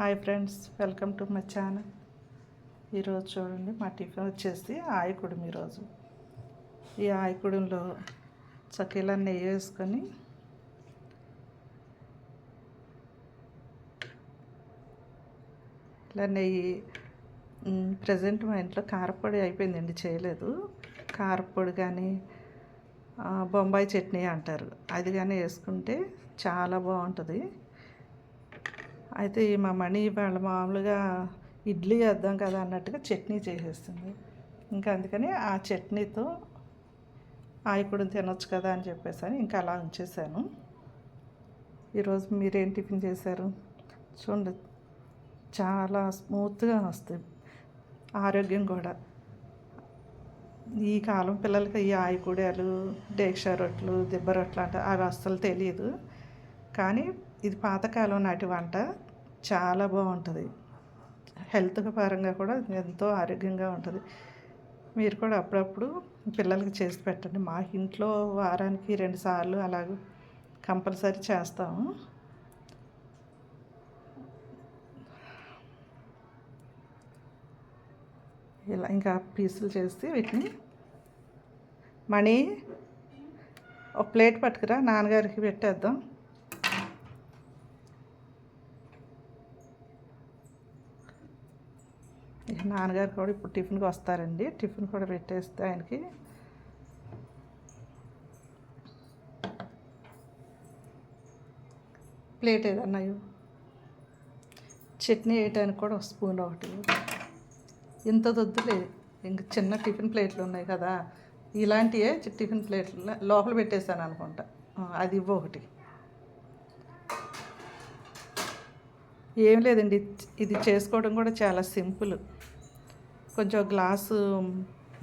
Hi friends welcome to my channel. ఈరోజు చూడండి మా టిఫిన్ వచ్చేసి ఆయకుడుం ఈరోజు ఈ ఆయకుడంలో చక్కీలా నెయ్యి వేసుకొని ఇలా నెయ్యి ప్రజెంట్ మా ఇంట్లో కారపొడి అయిపోయిందండి చేయలేదు. కారపొడి కానీ బొంబాయి చట్నీ అంటారు. అది కానీ వేసుకుంటే చాలా బాగుంటుంది. అయితే మా మణి వాళ్ళ మామూలుగా ఇడ్లీ వేద్దాం కదా అన్నట్టుగా చట్నీ చేసేస్తుంది. ఇంకా అందుకని ఆ చట్నీతో ఆయకుడు తినొచ్చు కదా అని చెప్పేసి ఇంకా అలా ఉంచేసాను. ఈరోజు మీరేం టిఫిన్ చేశారు? చూడండి చాలా స్మూత్గా వస్తుంది ఆరోగ్యం కూడా. ఈ కాలం పిల్లలకి ఈ ఆయకూడలు డేక్షా రొట్లు దిబ్బ రొట్లు అంటే అవి అస్సలు తెలియదు. కానీ ఇది పాతకాలం నాటి వంట. చాలా బాగుంటుంది. హెల్త్ పరంగా కూడా ఎంతో ఆరోగ్యంగా ఉంటుంది. మీరు కూడా అప్పుడప్పుడు పిల్లలకి చేసి పెట్టండి. మా ఇంట్లో వారానికి రెండు సార్లు అలాగ కంపల్సరీ చేస్తాము. ఇలా ఇంకా పీసులు చేసి వీటిని మణి ఒక ప్లేట్ పట్టుకురా నాన్నగారికి పెట్టేద్దాం ఇక నాన్నగారు కూడా ఇప్పుడు టిఫిన్కి వస్తారండి. టిఫిన్ కూడా పెట్టేస్తే ఆయనకి ప్లేట్ ఏదన్నా చట్నీ వేయటానికి కూడా ఒక స్పూన్ ఒకటి ఇంత దొద్దులే ఇంక చిన్న టిఫిన్ ప్లేట్లు ఉన్నాయి కదా. ఇలాంటివే టిఫిన్ ప్లేట్లు లోపల పెట్టేశాను అనుకుంటా. అది ఇవ్వ ఒకటి. ఏం లేదండి. ఇది చేసుకోవడం కూడా చాలా సింపుల్. కొంచెం గ్లాసు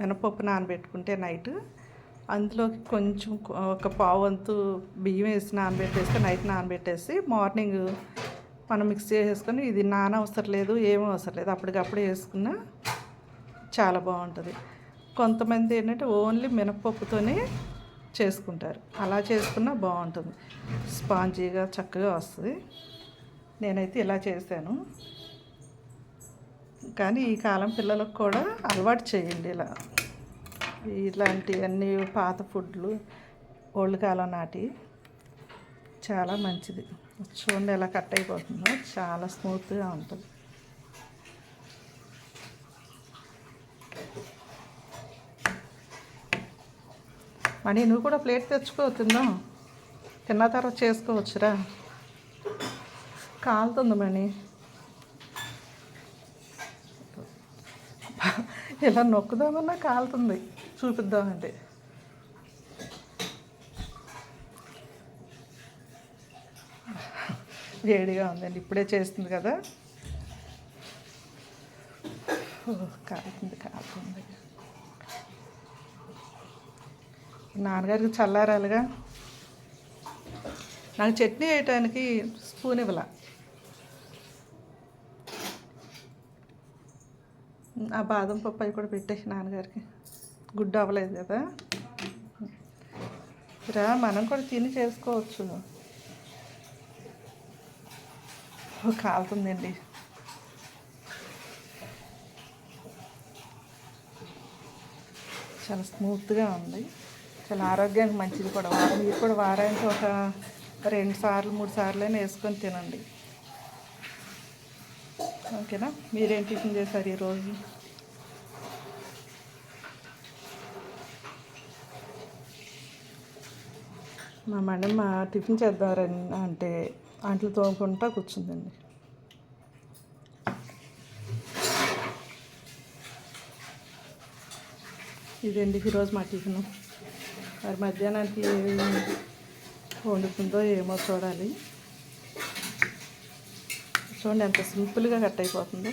మినపప్పు నానబెట్టుకుంటే నైట్. అందులోకి కొంచెం ఒక పావు వంతు బియ్యం వేసి నానబెట్టేస్తే నైట్ నానబెట్టేసి మార్నింగ్ మనం మిక్స్ చేసేసుకొని ఇది నాన అవసరం లేదు ఏమీ అవసరం లేదు అప్పటికప్పుడు వేసుకున్నా చాలా బాగుంటుంది. కొంతమంది ఏంటంటే ఓన్లీ మినపప్పుతోనే చేసుకుంటారు. అలా చేసుకున్నా బాగుంటుంది. స్పాంజీగా చక్కగా వస్తుంది. నేనైతే ఇలా చేశాను. కానీ ఈ కాలం పిల్లలకు కూడా అలవాటు చేయండి ఇలా. ఇలాంటివన్నీ పాత ఫుడ్లు ఓల్డ్ కాలం నాటి చాలా మంచిది. చూడండి ఎలా కట్ అయిపోతుందో. చాలా స్మూత్గా ఉంటుంది. మనీ నువ్వు కూడా ప్లేట్ తెచ్చుకో తిందాం తిన్న తర్వాత చేసుకోవచ్చురా. కాలుతుంది మనీ. ఇలా నొక్కుదామన్నా కాలుతుంది. చూపిద్దామంటే వేడిగా ఉందండి. ఇప్పుడే చేస్తుంది కదా. కాలుతుంది కాలుతుంది. నాన్నగారికి చల్లారాలుగా. నాకు చట్నీ వేయటానికి స్పూన్ ఇవ్వాల. ఆ బాదం పప్పు అవి కూడా పెట్టేసి నాన్నగారికి. గుడ్డు అవ్వలేదు కదా. రా మనం కూడా తిని చేసుకోవచ్చు. కాలుతుందండి. చాలా స్మూత్గా ఉంది. చాలా ఆరోగ్యానికి మంచిది కూడా. వారం మీరు కూడా వారానికి ఒక రెండు సార్లు మూడు సార్లు అయినా వేసుకొని తినండి. ఓకేనా? మీరేం టిఫిన్ చేశారు ఈరోజు? మా మేడం మా టిఫిన్ చేద్దారని అంటే అంట్లు తోముకుంటా కూర్చుందండి. ఇదండి ఈరోజు మా టిఫిన్? మరి మధ్యాహ్నానికి వండుతుందో ఏమో చూడాలి. చూడండి ఎంత సింపుల్గా కట్ అయిపోతుందో.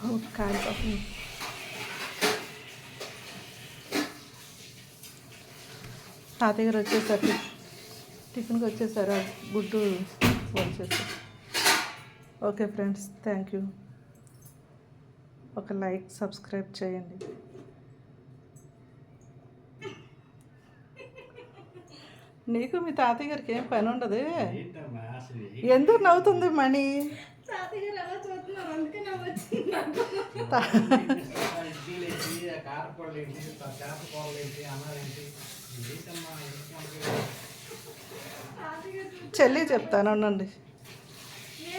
ఓ, కాలిపోతుంది తాతయ్య గారు వచ్చేసరికి టిఫిన్కి వచ్చేసారు. గుడ్డు వచ్చేసారు ఓకే ఫ్రెండ్స్ థ్యాంక్ యూ. ఒక లైక్ సబ్స్క్రైబ్ చేయండి. నీకు మీ తాతయ్య గారికి ఏం పని ఉండదు? ఎందుకు నవ్వుతుంది మణి? చెల్లి చెప్తాను ఉండండి.